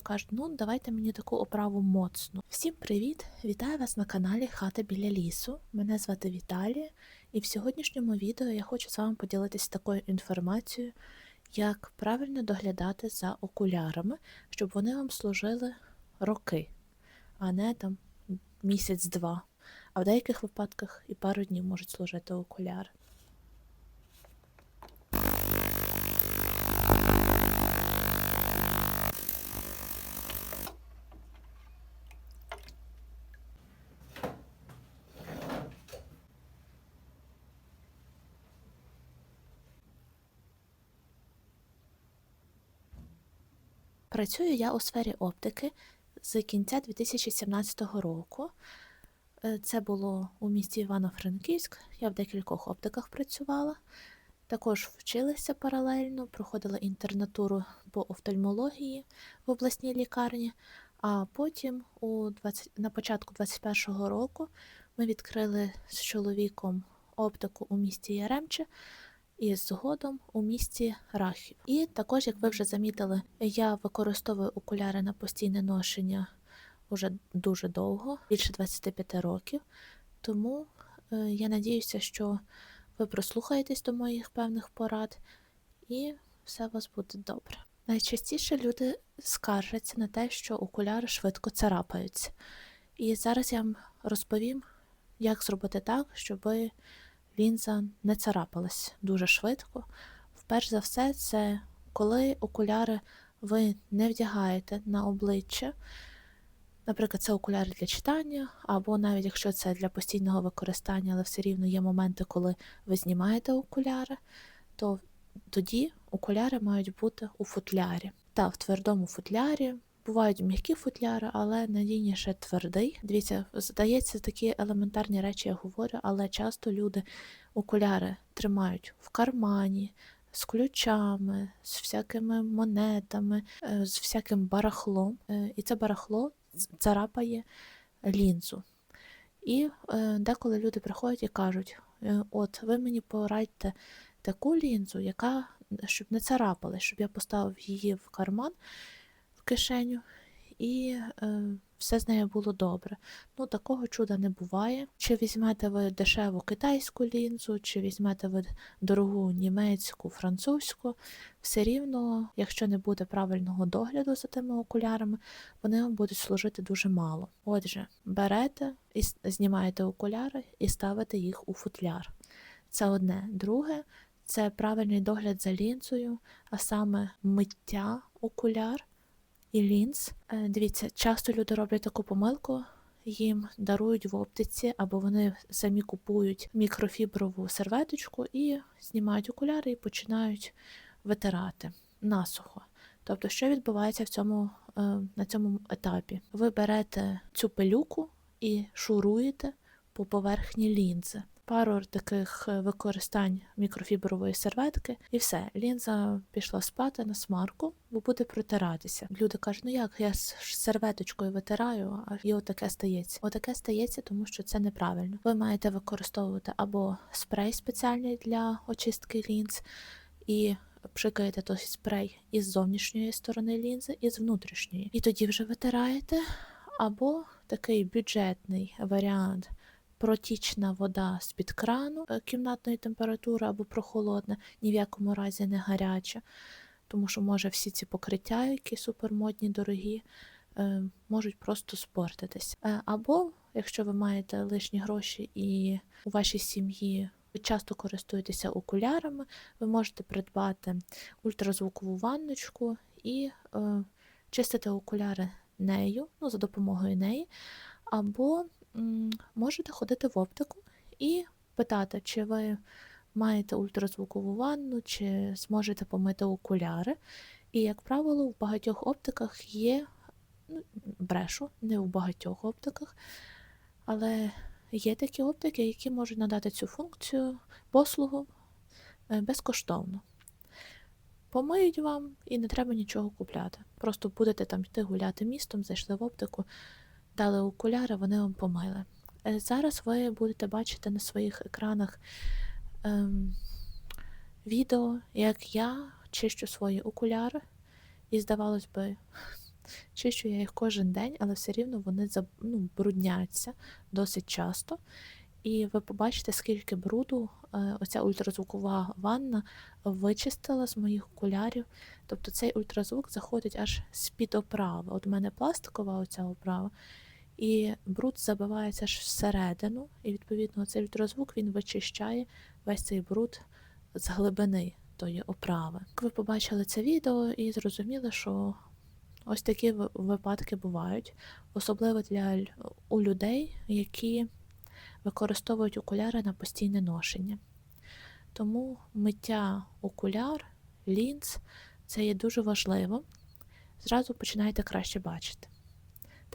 кажуть, ну давайте мені таку оправу моцну. Всім привіт! Вітаю вас на каналі Хата біля лісу. Мене звати Віталія, і в сьогоднішньому відео я хочу з вами поділитися такою інформацією, як правильно доглядати за окулярами, щоб вони вам служили роки, а не там місяць-два. А в деяких випадках і пару днів можуть служити окуляри. Працюю я у сфері оптики з кінця 2017 року. Е, Це було у місті Івано-Франківськ. Я в декількох оптиках працювала. Також вчилася паралельно, проходила інтернатуру по офтальмології в обласній лікарні. А потім, у 20, на початку 2021 року, ми відкрили з чоловіком оптику у місті Яремче і згодом у місті Рахів. І також, як ви вже замітили, я використовую окуляри на постійне ношення уже дуже довго, більше 25 років. Тому е, я надіюся, що ви прослухаєтесь до моїх певних порад, і все у вас буде добре. Найчастіше люди скаржаться на те, що окуляри швидко царапаються. І зараз я вам розповім, як зробити так, щоб лінза не царапалась дуже швидко. Вперше за все, це коли окуляри ви не вдягаєте на обличчя. Наприклад, це окуляри для читання, або навіть якщо це для постійного використання, але все рівно є моменти, коли ви знімаєте окуляри, то тоді окуляри мають бути у футлярі. Та в твердому футлярі. Бувають м'які футляри, але надійніше твердий. Дивіться, здається, такі елементарні речі я говорю, але часто люди окуляри тримають в кармані, з ключами, з всякими монетами, е, з всяким барахлом. Е, І це барахло царапає лінзу. І е, деколи люди приходять і кажуть: от ви мені порадьте таку лінзу, яка щоб не царапалась, щоб я поставив її в карман кишеню, і е, все з нею було добре. Ну, такого чуда не буває. Чи візьмете ви дешеву китайську лінзу, чи візьмете ви дорогу німецьку, французьку, все рівно, якщо не буде правильного догляду за тими окулярами, вони вам будуть служити дуже мало. Отже, берете і знімаєте окуляри і ставите їх у футляр. Це одне. Друге, це правильний догляд за лінзою, а саме миття окуляр і лінз. Е, Дивіться, часто люди роблять таку помилку, їм дарують в оптиці, або вони самі купують мікрофіброву серветочку і знімають окуляри і починають витирати насухо. Тобто, що відбувається в цьому, е, на цьому етапі? Ви берете цю пилюку і шуруєте по поверхні лінзи. Пару таких е, використань мікрофібрової серветки, і все, лінза пішла спати на смарку, бо буде протиратися. Люди кажуть, ну як я з серветочкою витираю, а і отаке стається. Отаке стається, тому що це неправильно. Ви маєте використовувати або спрей спеціальний для очистки лінз, і пшикаєте той спрей із зовнішньої сторони лінзи, і з внутрішньої. І тоді вже витираєте, або такий бюджетний варіант протічна вода з-під крану е, кімнатної температури або прохолодна, ні в якому разі не гаряча, тому що може всі ці покриття, які супермодні, дорогі, е, можуть просто спортитись. Е, Або, якщо ви маєте лишні гроші і у вашій сім'ї ви часто користуєтеся окулярами, ви можете придбати ультразвукову ванночку і е, чистити окуляри нею, ну, за допомогою неї, або можете ходити в оптику і питати, чи ви маєте ультразвукову ванну, чи зможете помити окуляри. І, як правило, в багатьох оптиках є, ну, брешу, не в багатьох оптиках, але є такі оптики, які можуть надати цю функцію, послугу е, безкоштовно. Помиють вам і не треба нічого купляти. Просто будете там йти гуляти містом, зайшли в оптику, дали окуляри, вони вам помили. Е, Зараз ви будете бачити на своїх екранах ем, відео, як я чищу свої окуляри. І здавалось би, Чищу я їх кожен день, але все рівно вони ну, брудняться досить часто. І ви побачите, скільки бруду е, оця ультразвукова ванна вичистила з моїх окулярів. Тобто цей ультразвук заходить аж з-під оправи. От у мене пластикова оця оправа, і бруд забивається аж всередину, і відповідно цей ультразвук він вичищає весь цей бруд з глибини тої оправи. Ви побачили це відео і зрозуміли, що ось такі випадки бувають, особливо для у людей, які використовують окуляри на постійне ношення. Тому миття окуляр, лінз це є дуже важливо. Зразу починаєте краще бачити.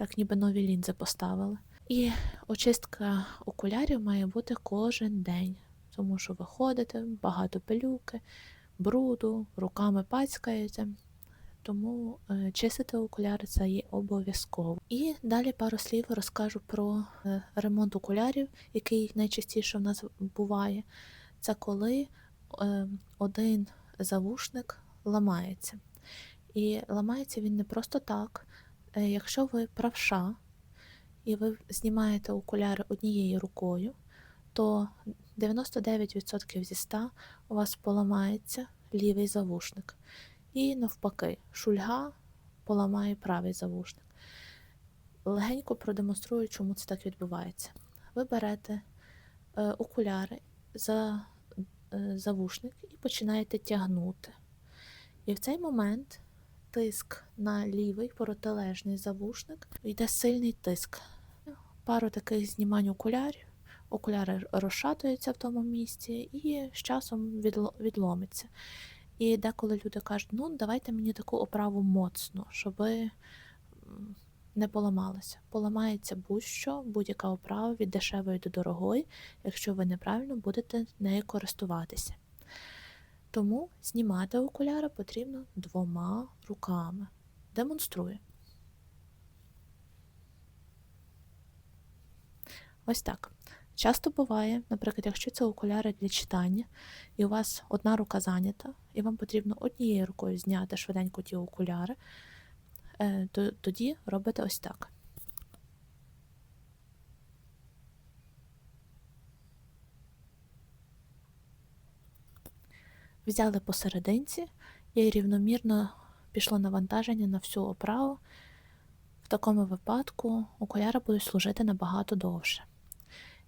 Так, ніби нові лінзи поставили. І очистка окулярів має бути кожен день, тому що ви ходите, багато пилюки, бруду, руками пацькаєте. Тому е, чистити окуляри це є обов'язково. І далі пару слів розкажу про е, ремонт окулярів, який найчастіше в нас буває. Це коли е, один завушник ламається. І ламається він не просто так. Е, Якщо ви правша і ви знімаєте окуляри однією рукою, то 99% зі 100 у вас поламається лівий завушник. І навпаки, шульга поламає правий завушник. Легенько продемонструю, чому це так відбувається. Ви берете е, окуляри за е, завушник і починаєте тягнути. І в цей момент тиск на лівий протилежний завушник йде сильний тиск. Пару таких знімань окулярів, окуляри розшатуються в тому місці і з часом відломиться. І деколи люди кажуть, ну давайте мені таку оправу моцну, щоб не поламалося. Поламається будь-що, будь-яка оправа від дешевої до дорогої, якщо ви неправильно будете нею користуватися. Тому знімати окуляри потрібно двома руками. Демонструю. Ось так. Часто буває, наприклад, якщо це окуляри для читання, і у вас одна рука зайнята, і вам потрібно однією рукою зняти швиденько ті окуляри, е, то тоді робите ось так. Взяли посерединці і рівномірно пішло навантаження на всю оправу. В такому випадку окуляри будуть служити набагато довше.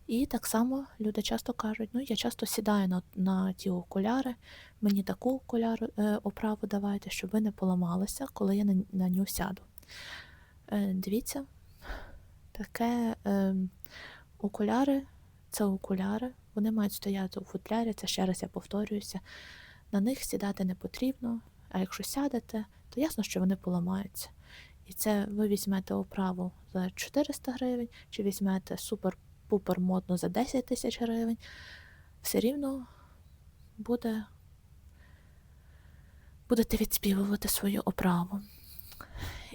І так само люди часто кажуть, ну я часто сідаю на, на ті окуляри, мені таку окуляру, е, оправу давайте, щоб ви не поламалися, коли я на, на нього сяду. Е, дивіться, таке е, окуляри це окуляри, вони мають стояти у футлярі, це ще раз я повторююся. На них сідати не потрібно, а якщо сядете, то ясно, що вони поламаються. І це ви візьмете оправу за 400 гривень, чи візьмете супер-пупер модну за 10 тисяч гривень, все рівно буде, будете відспівувати свою оправу.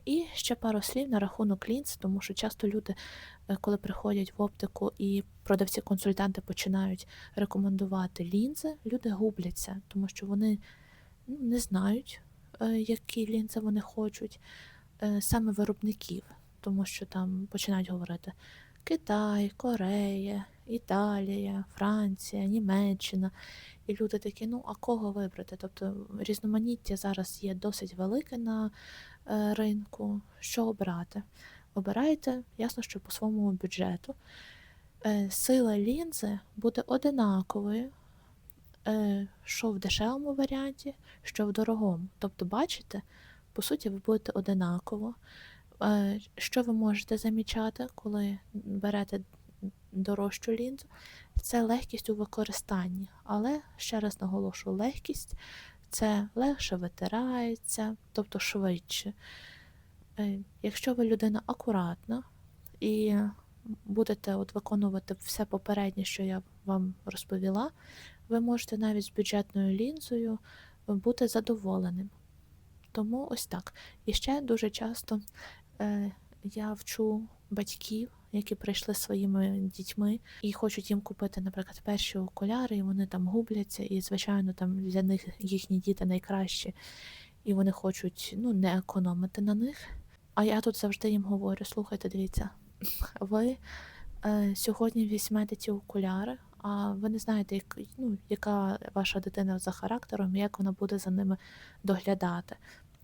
І ще пару слів на рахунок лінз, тому що часто люди, е, коли приходять в оптику і продавці-консультанти починають рекомендувати лінзи, люди губляться, тому що вони ну, не знають, е, які лінзи вони хочуть, е, саме виробників, тому що там починають говорити Китай, Корея, Італія, Франція, Німеччина. І люди такі, ну а кого вибрати? Тобто різноманіття зараз є досить велике на е, ринку. Що обрати? Обирайте, ясно, що по своєму бюджету. Е, Сила лінзи буде одинаковою, е, що в дешевому варіанті, що в дорогому. Тобто, бачите, по суті, ви будете одинаково. Що ви можете замічати, коли берете дорожчу лінзу? Це легкість у використанні. Але ще раз наголошую, легкість це легше витирається, тобто швидше. Е, Якщо ви людина акуратна і будете от виконувати все попереднє, що я вам розповіла, ви можете навіть з бюджетною лінзою бути задоволеним. Тому ось так. І ще дуже часто е, я вчу батьків, які прийшли своїми дітьми і хочуть їм купити, наприклад, перші окуляри, і вони там губляться, і, звичайно, там для них їхні діти найкращі, і вони хочуть ну, не економити на них. А я тут завжди їм говорю: слухайте, дивіться, ви е, сьогодні візьмете ті окуляри, а ви не знаєте, як, ну, яка ваша дитина за характером, і як вона буде за ними доглядати.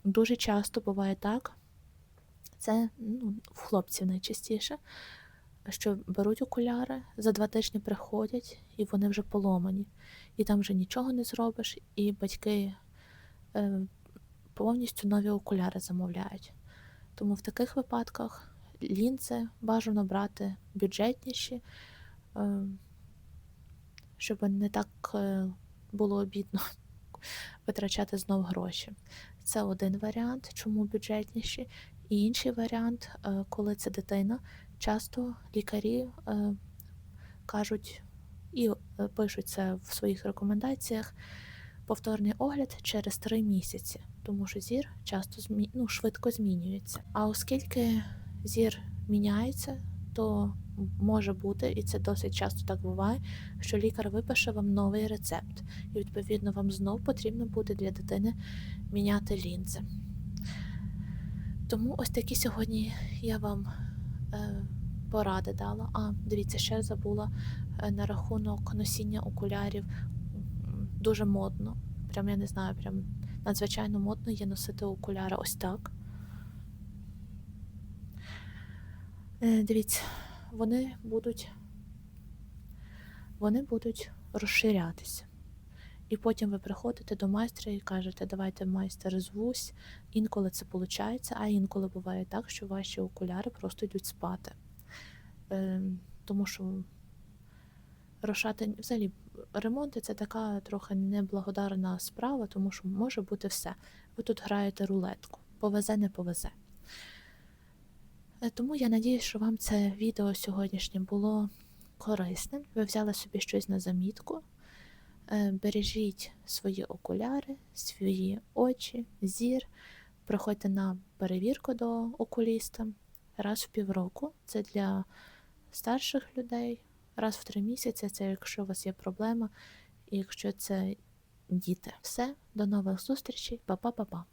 Дуже часто буває так, це ну, в хлопців найчастіше, що беруть окуляри, за два тижні приходять, і вони вже поломані. І там вже нічого не зробиш, і батьки е, повністю нові окуляри замовляють. Тому в таких випадках лінзи бажано брати бюджетніші, е, щоб не так е, було обідно витрачати знов гроші. Це один варіант, чому бюджетніші. І інший варіант, е, коли це дитина, часто лікарі е, кажуть і е, пишуть це в своїх рекомендаціях. Повторний огляд через три місяці, тому що зір часто змі... ну, швидко змінюється. А оскільки зір міняється, то може бути, і це досить часто так буває, що лікар випише вам новий рецепт, і відповідно вам знов потрібно буде для дитини міняти лінзи. Тому ось такі сьогодні я вам е, поради дала. А, дивіться, ще забула е, на рахунок носіння окулярів. Дуже модно. Прям я не знаю, прям надзвичайно модно є носити окуляри ось так. Е, Дивіться, вони будуть, вони будуть розширятися. І потім ви приходите до майстра і кажете, давайте майстер звусь. Інколи це виходить, а інколи буває так, що ваші окуляри просто йдуть спати. Е, тому що рушати взагалі ремонти це така трохи неблагодарна справа, тому що може бути все. Ви тут граєте рулетку, повезе, не повезе. Е, Тому я надію, що вам це відео сьогоднішнє було корисним. Ви взяли собі щось на замітку. Е, Бережіть свої окуляри, свої очі, зір. Приходьте на перевірку до окуліста раз в півроку. Це для старших людей, раз в три місяці. Це якщо у вас є проблема, і якщо це діти. Все, до нових зустрічей, па-па-па-па.